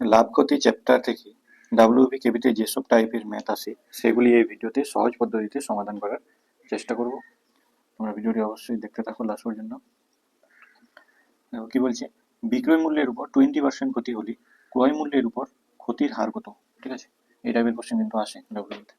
লাভ ক্ষতি চ্যাপ্টার থেকে ডাব্লিউবি কেবিতে যেসব টাইপের ম্যাথ আসে সেগুলি এই ভিডিওতে সহজ পদ্ধতিতে সমাধান করার চেষ্টা করব। তোমরা ভিডিওটি অবশ্যই দেখতে থাকো লাস্ট পর্যন্ত। কি বলছে? বিক্রয় মূল্যের উপর টোয়েন্টি পার্সেন্ট ক্ষতি হলে ক্রয় মূল্যের উপর ক্ষতির হার কত? ঠিক আছে? এই টাইপের কোশ্চেন কিন্তু আসে ডাব্লিউবিতে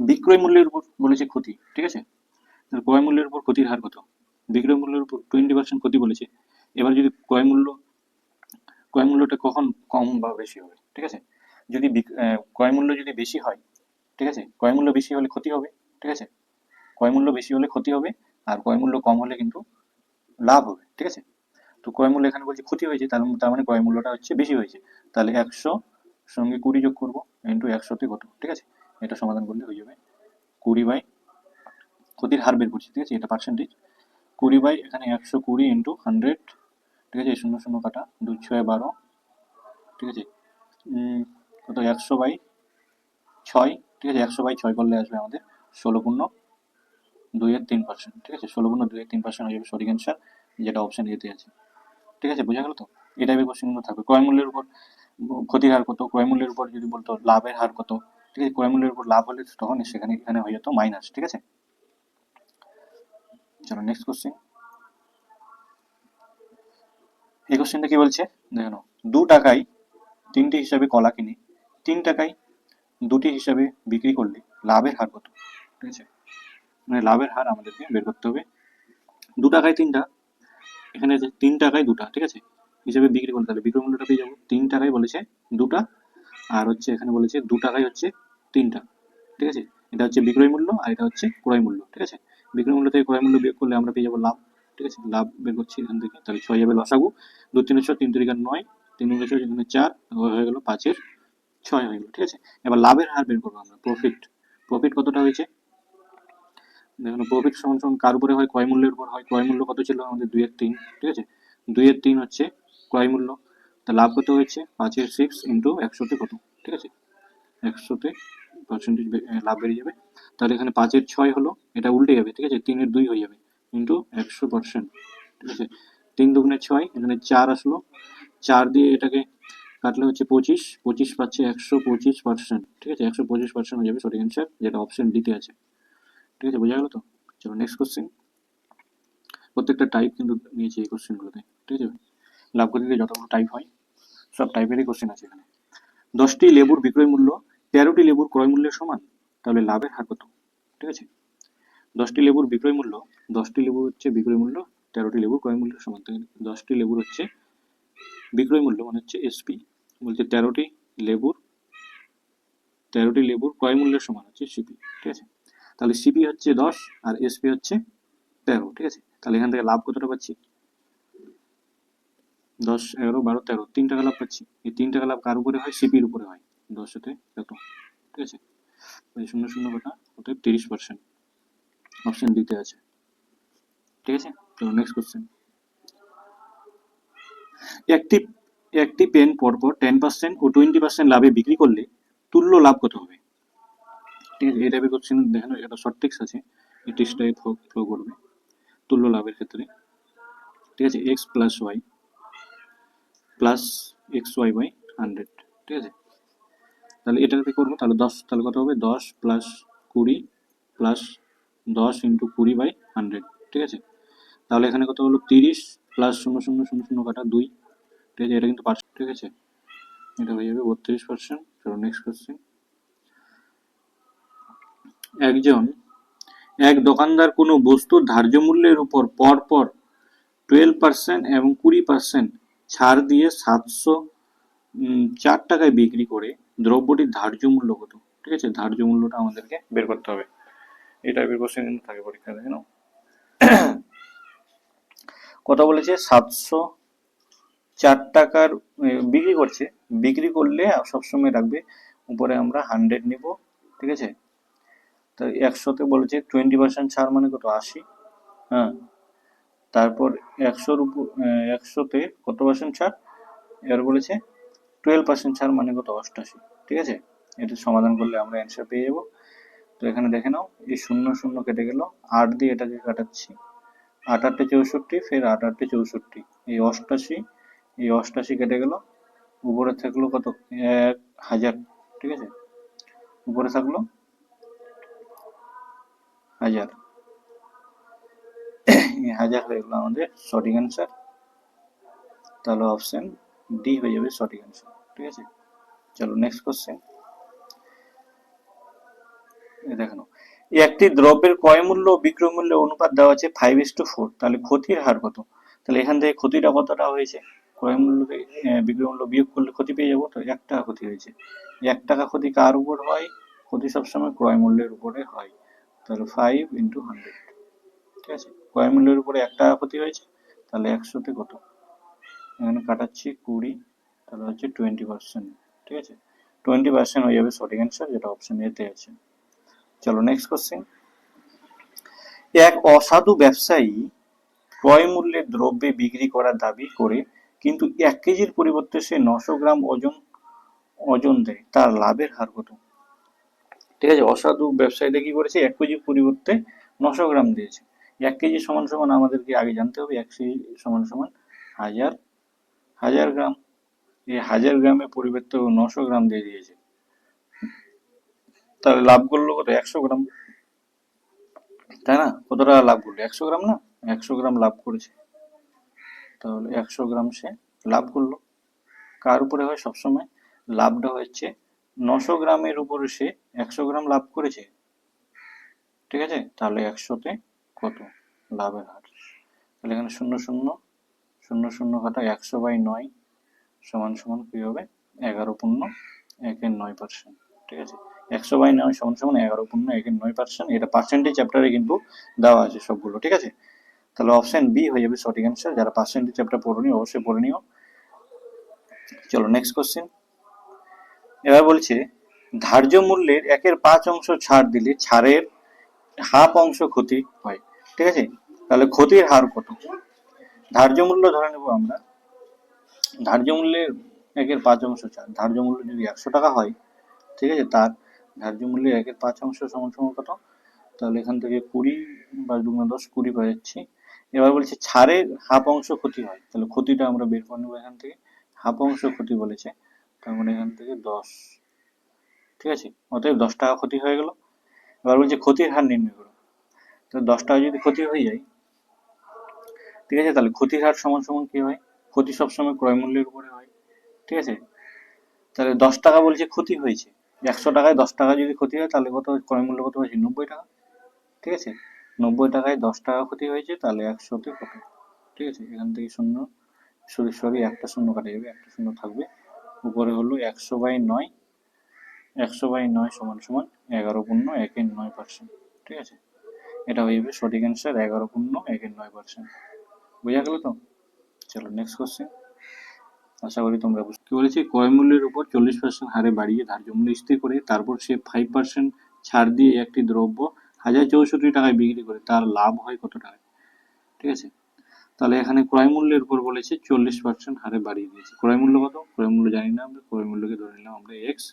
বিক্রয় মূল্যের উপর বলেছে ক্ষতি, ঠিক আছে? ক্রয় মূল্যের উপর ক্ষতির হার কত? বিক্রয় মূল্যের উপর টোয়েন্টি পার্সেন্ট ক্ষতি বলেছে। এবার যদি ক্রয় মূল্য ক্রয় মূল্যটা কখন কম বা বেশি হবে, ঠিক আছে? যদি ক্রয় মূল্য যদি বেশি হয়, ঠিক আছে? ক্রয় মূল্য বেশি হলে ক্ষতি হবে, ঠিক আছে? ক্রয় মূল্য বেশি হলে ক্ষতি হবে, আর ক্রয় মূল্য কম হলে কিন্তু লাভ হবে, ঠিক আছে? তো ক্রয় মূল্য এখানে বলছে ক্ষতি হয়েছে, তার তার মানে ক্রয় মূল্যটা হচ্ছে বেশি হয়েছে। তাহলে একশো সঙ্গে কুড়ি যোগ করব ইন্টু একশোতে কত, ঠিক আছে? এটা সমাধান করলে হয়ে যাবে কুড়ি বাই, ক্ষতির হার বের করছি, ঠিক আছে? এটা পার্সেন্টেজ কুড়ি বাই এখানে একশো কুড়ি ইন্টু হান্ড্রেড ঠিক আছে? শূন্য শূন্য কাটা দুই ছয় বারো। ঠিক আছে? কত? একশো বাই ছয়। ঠিক আছে? একশো বাই ছয় করলে আসবে আমাদের ষোলো পূর্ণ দুইয়ের তিন পার্সেন্ট ঠিক আছে? ষোলো পূর্ণ দুইয়ের তিন পার্সেন্ট হয়ে যাবে সঠিক অ্যান্সার যেটা অপশন এতে আছে। ঠিক আছে? বোঝা গেল তো? এই টাইপের কোশ্চেনগুলো থাকবে। ক্রয় মূল্যের উপর ক্ষতির হার কত? ক্রয় মূল্যের উপর যদি বলতো লাভের হার কত? ঠিক আছে? ক্রয় মূল্যের উপর লাভ হলে তখন সেখানে, এখানে হয়ে যেত মাইনাস ঠিক আছে? চলো নেক্সট কোশ্চেন এই কোশ্চেনটা কি বলছে? দেখে, দু টাকায় তিনটে হিসাবে কলা কিনে, তিন টাকায় দুটি হিসাবে বিক্রি করলে লাভের হার কত? ঠিক আছে? মানে লাভের হার আমাদেরকে বের করতে হবে। দু টাকায় তিনটা, এখানে তিন টাকায় দুটা, ঠিক আছে? হিসাবে বিক্রি করলে তাহলে বিক্রয় মূল্যটা পেয়ে যাব। তিন টাকায় বলেছে দুটা, আর হচ্ছে এখানে বলেছে দু টাকায় হচ্ছে তিনটা, ঠিক আছে? এটা হচ্ছে বিক্রয় মূল্য আর এটা হচ্ছে ক্রয় মূল্য, ঠিক আছে? বিক্রয় মূল্য থেকে ক্রয় মূল্য বিয়োগ করলে আমরা পেয়ে যাব লাভ। ঠিক আছে, লাভ বের করছি এখান থেকে। তাহলে ছয় যাবে লসাগু। দু তিন ছয়, তিন তিরিকার নয়, তিন তিন ছয় এখানে চার হয়ে গেল পাঁচের ছয় হয়ে গেল, ঠিক আছে? এবার লাভের হার বের করব আমরা প্রফিট প্রফিট কতটা হয়েছে? দেখুন প্রফিট সমান সমান কার উপরে হয়? ক্রয় মূল্যের উপর হয়। ক্রয় মূল্য কত ছিল? আমাদের দুইয়ের তিন, ঠিক আছে? দুইয়ের তিন হচ্ছে ক্রয় মূল্য। তা লাভ কত হয়েছে? পাঁচের সিক্স ইন্টু একশোতে কত? ঠিক আছে? একশোতে পার্সেন্টেজ লাভ বেরিয়ে যাবে। তাহলে এখানে পাঁচের ছয় হলো, এটা উল্টে যাবে, ঠিক আছে? তিনের দুই হয়ে যাবে। ইন্টু একশো পার্সেন্ট ঠিক আছে? তিন দুগুণে ছয়, এখানে চার আসলো। চার দিয়ে এটাকে কাটলে হচ্ছে পঁচিশ পঁচিশ পাচ্ছে একশো পঁচিশ পার্সেন্ট ঠিক আছে? একশো পঁচিশ পার্সেন্ট হয়ে যাবে সঠিক অ্যান্সার যেটা অপশন ডিতে আছে। ঠিক আছে? বোঝা গেল তো? চলো নেক্সট কোশ্চেন প্রত্যেকটা টাইপ কিন্তু নিয়েছি এই কোশ্চেনগুলোতে ঠিক আছে? লাভ ক্ষতিতে যতগুলো টাইপ হয়, সব টাইপেরই কোশ্চেন আছে এখানে। দশটি লেবুর বিক্রয় মূল্য, তেরোটি লেবুর ক্রয় মূল্যের সমান, তাহলে লাভের হার কত? ঠিক আছে? দশটি লেবুর বিক্রয় মূল্য, দশটি লেবুর হচ্ছে বিক্রয় মূল্য, তেরোটি লেবুর ক্রয় মূল্য সমান দশটি লেবুর হচ্ছে বিক্রয় মূল্য মানে হচ্ছে এসপি বলছে তেরোটি লেবুর তেরোটি লেবুর ক্রয় মূল্যের সমান হচ্ছে সিপি ঠিক আছে? তাহলে সিপি হচ্ছে দশ আর এসপি হচ্ছে তেরো, ঠিক আছে? তাহলে এখান থেকে লাভ কতটা পাচ্ছি? দশ, এগারো, বারো, তেরো, তিন টাকা লাভ পাচ্ছি। এই তিন টাকা লাভ কার উপরে হয়? সিপির উপরে হয়। দশতে কত ঠিক আছে? শূন্য শূন্য কটা অতএব তিরিশ পার্সেন্ট অপশন দিতে আছে। ঠিক আছে? তো নেক্সট কোশ্চেন একটি একটি পেন পরপর টেন পার্সেন্ট ও টোয়েন্টি পার্সেন্ট লাভে বিক্রি করলে তুল্য লাভ কত হবে? ঠিক আছে, এই টাইপের কোশ্চেন দেখেন একটা শর্ট টেক্স আছে। এই টেক্সটাই ফ্লো করবে। তুল্য লাভের ক্ষেত্রে। ঠিক আছে X plus Y plus X Y by hundred ঠিক আছে? তাহলে এটা এটাতে করব, তাহলে দশ, তাহলে কত হবে? দশ প্লাস কুড়ি প্লাস দশ ইন্টু কুড়ি বাই হান্ড্রেড ঠিক আছে? তাহলে এখানে কত হলো? তিরিশ প্লাস শূন্য শূন্য শূন্য শূন্য কাটা দুই, ঠিক আছে? এটা কিন্তু পার্সেন্ট ঠিক আছে? এটা হয়ে যাবে বত্রিশ পার্সেন্ট চলো নেক্সট কোশ্চেন একজন, এক দোকানদার কোনো বস্তুর ধার্য মূল্যের উপর পর পর টুয়েলভ পার্সেন্ট এবং কুড়ি পার্সেন্ট ছাড় দিয়ে সাতশো চার টাকায় বিক্রি করে দ্রব্যটির ধার্য মূল্য কত? ঠিক আছে? ধার্য মূল্যটা আমাদেরকে বের করতে হবে। এই টাইপের কোশ্চেন কিন্তু থাকে পরীক্ষাতে কেন কত বলেছে, সাতশো চার টাকার বিক্রি করছে। বিক্রি করলে সবসময় রাখবে। উপরে আমরা হান্ড্রেড নিব, ঠিক আছে? তো একশোতে বলেছে টোয়েন্টি পার্সেন্ট ছাড় মানে কত? আশি। হ্যাঁ। তারপর একশোর উপর একশোতে কত পার্সেন্ট ছাড়? এবার বলেছে টুয়েলভ পার্সেন্ট ছাড় মানে কত? অষ্টাশি। ঠিক আছে? এটা সমাধান করলে আমরা অ্যান্সার পেয়ে যাব। তো এখানে দেখে নাও, এই শূন্য শূন্য কেটে গেল, আট দিয়ে এটাকে কাটাচ্ছি। আট আটটে চৌষট্টি, ফের আট আটটে চৌষট্টি। এই অষ্টাশি এই অষ্টাশি কেটে গেল, উপরে থাকল কত? এক হাজার, ঠিক আছে? উপরে থাকল হাজার। হাজার হয়ে গেলো আমাদের সঠিক অ্যান্সার তাহলে অপশন ডি হয়ে যাবে সঠিক অ্যান্সার ঠিক আছে? চলো নেক্সট কোশ্চেন দেখানো। একটি দ্রব্যের ক্রয় মূল্য বিক্রয় মূল্য অনুপাত দেওয়া আছে ফাইভ ইস টু ফোর তাহলে ক্ষতির হার কত? তাহলে এখান থেকে ক্ষতিটা কতটা হয়েছে? ক্রয় মূল্য বিক্রয় মূল্য বিয়োগ করলে ক্ষতি পেয়ে যাব, তো এক টাকা ক্ষতি হয়েছে। এক টাকা ক্ষতি কার উপর হয়? ক্ষতি সবসময় ক্রয় মূল্যের উপরে হয়। তাহলে ফাইভ ইন্টু হান্ড্রেড ঠিক আছে? ক্রয় মূল্যের উপরে এক টাকা ক্ষতি হয়েছে, তাহলে একশোতে কত? এখানে কাটাচ্ছি কুড়ি, তাহলে হচ্ছে টোয়েন্টি পার্সেন্ট ঠিক আছে? টোয়েন্টি পার্সেন্ট হয়ে যাবে সঠিক অ্যান্সার যেটা অপশন এতে আছে। চলো নেক্সট কোশ্চেন এক অসাধু ব্যবসায়ী ক্রয় মূল্যের দ্রব্যে বিক্রি করার দাবি করে, কিন্তু এক কেজির পরিবর্তে সে নশো গ্রাম ওজন ওজন দেয়, তার লাভের হার কত? ঠিক আছে, অসাধু ব্যবসায়ীটা কি করেছে? এক কেজির পরিবর্তে নশো গ্রাম দিয়েছে। এক কেজি সমান সমান আমাদেরকে আগে জানতে হবে, এক কেজি সমান সমান হাজার হাজার গ্রাম। এই হাজার গ্রামের পরিবর্তে নশো গ্রাম দিয়ে দিয়েছে। তাহলে লাভ করল কত? একশো গ্রাম। তাই না? কত টাকা লাভ করল? একশো গ্রাম না? একশো গ্রাম লাভ করেছে। তাহলে একশো গ্রাম সে লাভ করল। কার উপরে হয়? সবসময় লাভটা হচ্ছে নশো গ্রামের উপরে সে একশো গ্রাম লাভ করেছে। ঠিক আছে? তাহলে একশোতে কত? লাভের হার। তাহলে এখানে শূন্য শূন্য শূন্য শূন্য কাটা একশো বাই নয় সমান সমান কি হবে? এগারো পূর্ণ একের নয় পার্সেন্ট। ঠিক আছে? একশো বাই নয় সমান সমান এগারো পূর্ণ একের নয় পার্সেন্ট এটা পার্সেন্টেজ চ্যাপ্টারে কিন্তু দেওয়া আছে সবগুলো, ঠিক আছে? তাহলে অপশন বি হয়ে যাবে সঠিক অ্যান্সার যারা পার্সেন্টেজ চ্যাপ্টার পড়নি অবশ্যই পড়ে নিও। চলো নেক্সট কোশ্চেন এবার বলছে, ধার্য মূল্যের একের পাঁচ অংশ ছাড় দিলে ছাড়ের হাফ অংশ ক্ষতি হয়, ঠিক আছে? তাহলে ক্ষতির হার কত? ধার্য মূল্য ধরে নেব আমরা। ধার্য মূল্যের একের পাঁচ অংশ ছাড়, ধার্য মূল্য যদি একশো টাকা হয়, ঠিক আছে? তার ধার্য মূল্যের একের পাঁচ অংশ সমান সমান কত? তাহলে এখান থেকে কুড়ি বা দুগুণ দশ, কুড়ি পাই যাচ্ছি। এবার বলছে ছাড়ের হাফ অংশ ক্ষতি হয়। তাহলে ক্ষতিটা আমরা বের করে নেব এখান থেকে। হাফ অংশ ক্ষতি বলেছে। তার মানে এখান থেকে দশ। ঠিক আছে? অতএব দশ টাকা ক্ষতি হয়ে গেল। এবার বলছে ক্ষতির হার নির্ণয় করো। তাহলে দশ টাকা যদি ক্ষতি হয়ে যায়, ঠিক আছে? তাহলে ক্ষতির হার সমান সমান কি হয়? ক্ষতি সবসময় ক্রয় মূল্যের উপরে হয়। ঠিক আছে? তাহলে দশ টাকা বলছে ক্ষতি হয়েছে। একশো টাকায় দশ টাকা যদি ক্ষতি হয়, তাহলে কত? ক্রয় মূল্য কত? হয়েছে নব্বই টাকা। ঠিক আছে? নব্বই টাকায় দশ টাকা ক্ষতি হয়েছে, তাহলে একশোতে কত? ঠিক আছে? এখান থেকে শূন্য। সরি সরি একটা শূন্য কাটা যাবে, একটা শূন্য থাকবে। উপরে হলো একশো বাই নয়। একশো বাই নয় সমান সমান এগারো পূর্ণ একের নয় পার্সেন্ট ঠিক আছে? এটা হয়ে যাবে সঠিক অ্যান্সার এগারো পূর্ণ একের নয় পার্সেন্ট বোঝা গেল তো? চলো নেক্সট কোশ্চেন আশা করি তোমরা কি বলেছি? ক্রয় মূল্যের উপর চল্লিশ পার্সেন্ট হারে বাড়িয়ে ধার্য মূল্য স্থির করে তারপর সে ফাইভ পার্সেন্ট ছাড় দিয়ে একটি দ্রব্য হাজার চৌষট্টি টাকায় বিক্রি করে, তার লাভ হয় কত টাকায়? ঠিক আছে? তাহলে এখানে ক্রয় মূল্যের উপর বলেছে চল্লিশ পার্সেন্ট হারে বাড়িয়ে দিয়েছে। ক্রয় মূল্য কত? ক্রয় মূল্য জানি না আমরা, ক্রয় মূল্যকে ধরে নিলাম আমরা এক্স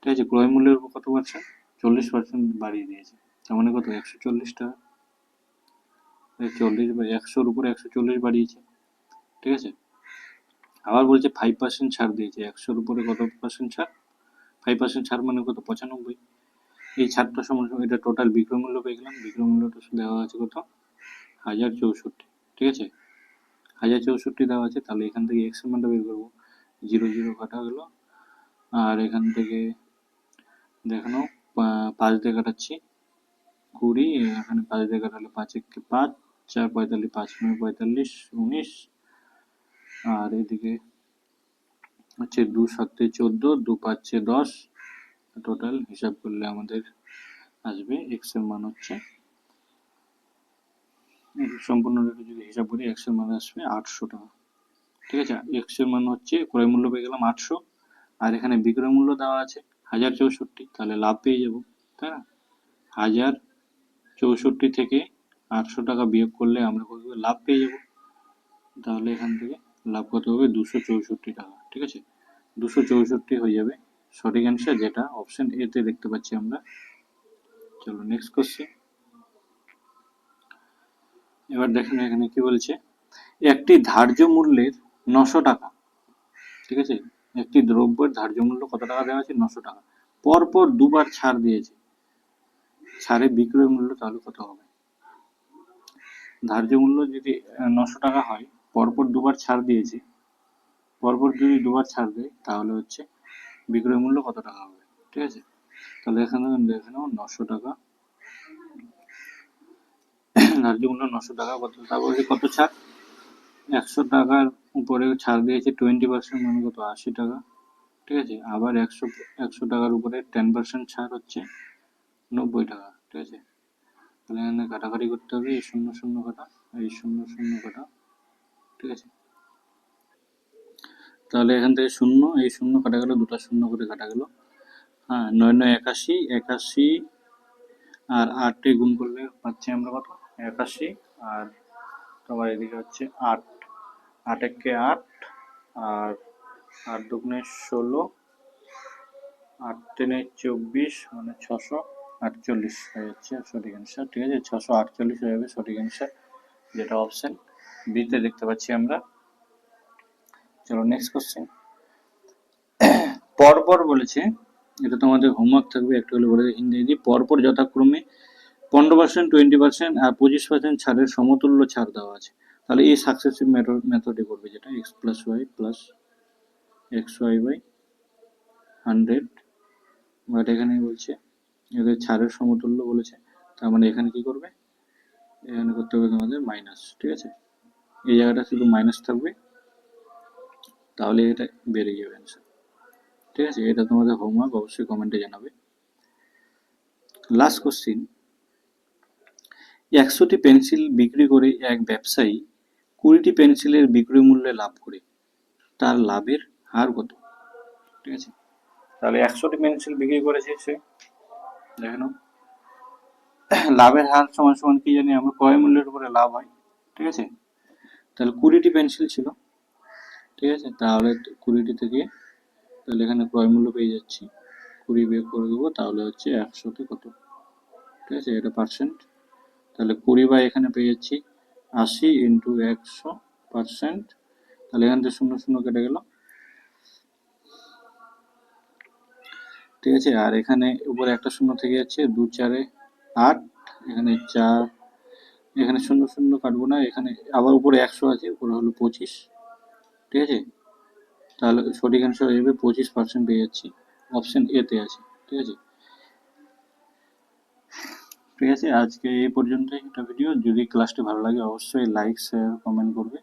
ঠিক আছে? ক্রয় মূল্যের উপর কত পার্সেন্ট চল্লিশ পার্সেন্ট বাড়িয়ে দিয়েছে। তার মানে কত? একশো চল্লিশ টাকা। চল্লিশ বা একশোর উপর একশো চল্লিশ বাড়িয়েছে। ঠিক আছে? আবার বলছে ফাইভ পার্সেন্ট ছাড় দিয়েছে, একশোর উপরে কত পার্সেন্ট ছাড়? ফাইভ পার্সেন্ট ছাড় মানে কত? পঁচানব্বই। এই ছাড়টা সমান এটা টোটাল বিক্রয় মূল্য পেয়ে গেলাম। বিক্রয় মূল্যটা দেওয়া আছে কত হাজার চৌষট্টি, ঠিক আছে? হাজার চৌষট্টি দেওয়া আছে, তাহলে এখান থেকে এক্স মানটা বের করব। জিরো জিরো কাটা গেলো আর এখান থেকে দেখানো পাঁচ দিয়ে কাটাচ্ছি। কুড়ি, এখানে পাঁচ দিয়ে কাটালে পাঁচ একে পাঁচ, চার পঁয়তাল্লিশ, পাঁচ নয় পঁয়তাল্লিশ, উনিশ আর এদিকে হচ্ছে দু সাতে চোদ্দ, দু পাঁচে দশ টোটাল হিসাব করলে আমাদের আসবে এক্সের মান হচ্ছে। সম্পূর্ণ রেখে যদি হিসাব করি এক্সের মান আসবে আটশো টাকা। ঠিক আছে? এক্সের মান হচ্ছে ক্রয় মূল্য পেয়ে গেলাম আটশো। আর এখানে বিক্রয় মূল্য দেওয়া আছে হাজার চৌষট্টি, তাহলে লাভ পেয়ে যাব, তাই না? হাজার চৌষট্টি থেকে আটশো টাকা বিয়োগ করলে আমরা লাভ পেয়ে যাব। তাহলে এখান থেকে লাভ কত হবে দুশো চৌষট্টি টাকা, ঠিক আছে? দুশো চৌষট্টি হয়ে যাবে সঠিক অ্যান্সার যেটা অপশন এ তে দেখতে পাচ্ছি আমরা। চলো নেক্সট কোশ্চেন এবার দেখেন এখানে কি বলছে? একটি ধার্য মূল্যের নশো টাকা, ঠিক আছে? একটি দ্রব্যের ধার্য মূল্য কত টাকা দেওয়া আছে? নশো টাকা। পরপর দুবার ছাড় দিয়েছে। ছাড়ে বিক্রয় মূল্য তাহলে কত হবে? ধার্য মূল্য যদি নশো টাকা হয় পরপর দুবার ছাড় দিয়েছে। পরপর যদি দুবার ছাড় দেয়, তাহলে হচ্ছে বিক্রয় মূল্য কত টাকা হবে? ঠিক আছে? তাহলে এখানে দেখে নাও নশো টাকা। ধার্য মূল্য নশো টাকা, কত তারপরে কত ছাড়? একশো টাকার উপরে ছাড় দিয়েছে টোয়েন্টি পার্সেন্ট মানে কত? আশি টাকা। ঠিক আছে? আবার একশো একশো টাকার উপরে টেন পার্সেন্ট ছাড় হচ্ছে, নব্বই টাকা। ঠিক আছে? তাহলে এখানে কাটাকাটি করতে হবে, এই শূন্য শূন্য কাটা, এই শূন্য শূন্য কাটা। ঠিক আছে? তাহলে এখান থেকে শূন্য, এই শূন্য কাটা গেল, দুটো শূন্য করে কাটা গেল। হ্যাঁ নয় নয় একাশি একাশি আর আটটি গুণ করলে পাচ্ছি আমরা কত? একাশি আর তোমার এদিকে হচ্ছে আট। আট একে আট আর আট দুগুণে ষোলো, আট তিনে চব্বিশ মানে ছশো আটচল্লিশ হয়ে যাচ্ছে সঠিক অ্যান্সার ঠিক আছে? ছশো আটচল্লিশ হয়ে যাবে সঠিক অ্যান্সার যেটা অপশন বিতে দেখতে পাচ্ছি আমরা। চলো নেক্সট কোশ্চেন পরপর বলেছে, এটা তোমাদের হোমওয়ার্ক থাকবে, একটু হলে বলে হিন্দি পরপর যথাক্রমে পনেরো পার্সেন্ট টোয়েন্টি পার্সেন্ট আর পঁচিশ পার্সেন্ট ছাড়ের সমতুল্য ছাড় দেওয়া আছে। তাহলে এই সাকসেসিভ মেথড মেথডে করবে যেটা X plus Y plus X Y by hundred but এখানে বলছে, এদের ছাড়ের সমতুল্য বলেছে, তার মানে এখানে কি করবে? এখানে করতে হবে তোমাদের মাইনাস ঠিক আছে? এই জায়গাটা শুধু মাইনাস থাকবে। তাহলে এটা বেড়ে যাবে অ্যান্সার ঠিক আছে? এটা তোমাদের হোমওয়ার্ক অবশ্যই কমেন্টে জানাবে। লাস্ট কোশ্চিন একশোটি পেন্সিল বিক্রি করে এক ব্যবসায়ী কুড়িটি পেন্সিলের বিক্রয় মূল্যে লাভ করে। তার লাভের হার কত? ঠিক আছে? তাহলে একশোটি পেন্সিল বিক্রি করেছে সে। দেখে নাও। লাভের হার সমান সমান কি জানি আমরা ক্রয় মূল্যের উপরে লাভ হয়। ঠিক আছে? তাহলে কুড়িটি পেন্সিল ছিল, ঠিক আছে? তাহলে কুড়িটি থেকে তাহলে এখানে ক্রয় মূল্য পেয়ে যাচ্ছি। কুড়ি বের করে দেবো, তাহলে হচ্ছে একশোতে কত? ঠিক আছে, এটা পার্সেন্ট তাহলে কুড়ি বাই এখানে পেয়ে যাচ্ছি আশি ইন্টু একশো পার্সেন্ট তাহলে এখান থেকে শূন্য শূন্য কেটে গেল। ঠিক আছে, আর এখানে উপরে একটা শূন্য থেকে যাচ্ছে, দু চারে আট, এখানে চার এখানে শূন্য শূন্য কাটবো না, এখানে আবার উপরে একশো আছে, উপরে হলো পঁচিশ। ঠিক আছে? তাহলে সঠিক অ্যান্সার যাবে পঁচিশ পার্সেন্ট পেয়ে যাচ্ছি। অপশন এতে আছে। ঠিক আছে? ঠিক আছে? আজকে এই পর্যন্তই একটা ভিডিও যদি ক্লাসটি ভালো লাগে, অবশ্যই লাইক শেয়ার কমেন্ট করবে।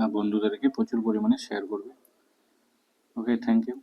আর বন্ধুদেরকে প্রচুর পরিমাণে শেয়ার করবে। Okay thank you